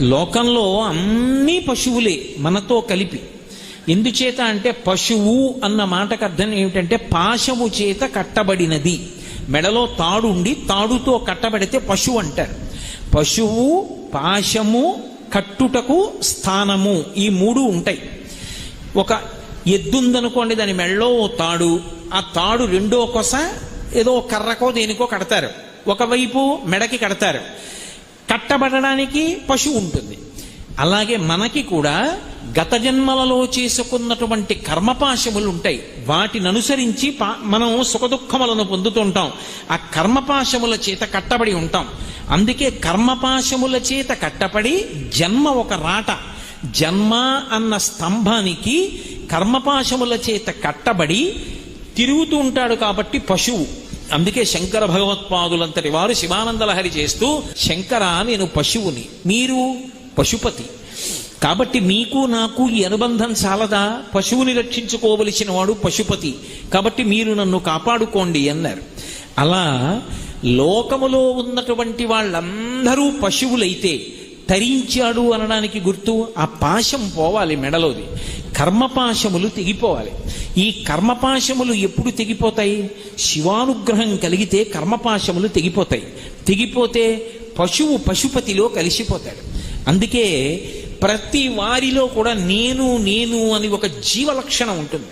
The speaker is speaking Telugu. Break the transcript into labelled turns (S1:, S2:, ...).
S1: లోకంలో అన్ని పశువులే మనతో కలిపి. ఎందుచేత అంటే పశువు అన్న మాటకు అర్థం ఏమిటంటే పాశము చేత కట్టబడినది. మెడలో తాడుండి తాడుతో కట్టబడితే పశువు అంటారు. పశువు పాశము కట్టుటకు స్థానము ఈ మూడు ఉంటాయి. ఒక ఎద్దుందనుకోండి దాని మెళ్ళో ఓ తాడు ఆ తాడు రెండో కొస ఏదో కర్రకో దేనికో కడతారు. ఒకవైపు మెడకి కడతారు. కట్టబడడానికి పశువు ఉంటుంది. అలాగే మనకి కూడా గత జన్మలలో చేసుకున్నటువంటి కర్మపాశములు ఉంటాయి. వాటిని అనుసరించి పా- మనం సుఖదుఖములను పొందుతుంటాం. ఆ కర్మపాశముల చేత కట్టబడి ఉంటాం. అందుకే కర్మపాశముల చేత కట్టబడి జన్మ ఒక రాట. జన్మ అన్న స్తంభానికి కర్మపాశముల చేత కట్టబడి తిరుగుతూ ఉంటాడు కాబట్టి పశువు. అందుకే శంకర భగవత్పాదులంతటి వారు శివానందలహరి చేస్తూ శంకర నేను పశువుని. మీరు పశుపతి. కాబట్టి మీకు నాకు ఈ అనుబంధం చాలదా? పశువుని రక్షించుకోవలసిన వాడు పశుపతి. కాబట్టి మీరు నన్ను కాపాడుకోండి అన్నారు. అలా లోకములో ఉన్నటువంటి వాళ్ళందరూ పశువులైతే తరించాడు అనడానికి గుర్తు ఆ పాశం పోవాలి మెడలోది. కర్మపాశములు తెగిపోవాలి. ఈ కర్మపాశములు ఎప్పుడు తెగిపోతాయి? శివానుగ్రహం కలిగితే కర్మపాశములు తెగిపోతాయి. తెగిపోతే పశువు పశుపతిలో కలిసిపోతాడు. అందుకే ప్రతి వారిలో కూడా నేను నేను అని ఒక జీవ లక్షణం ఉంటుంది.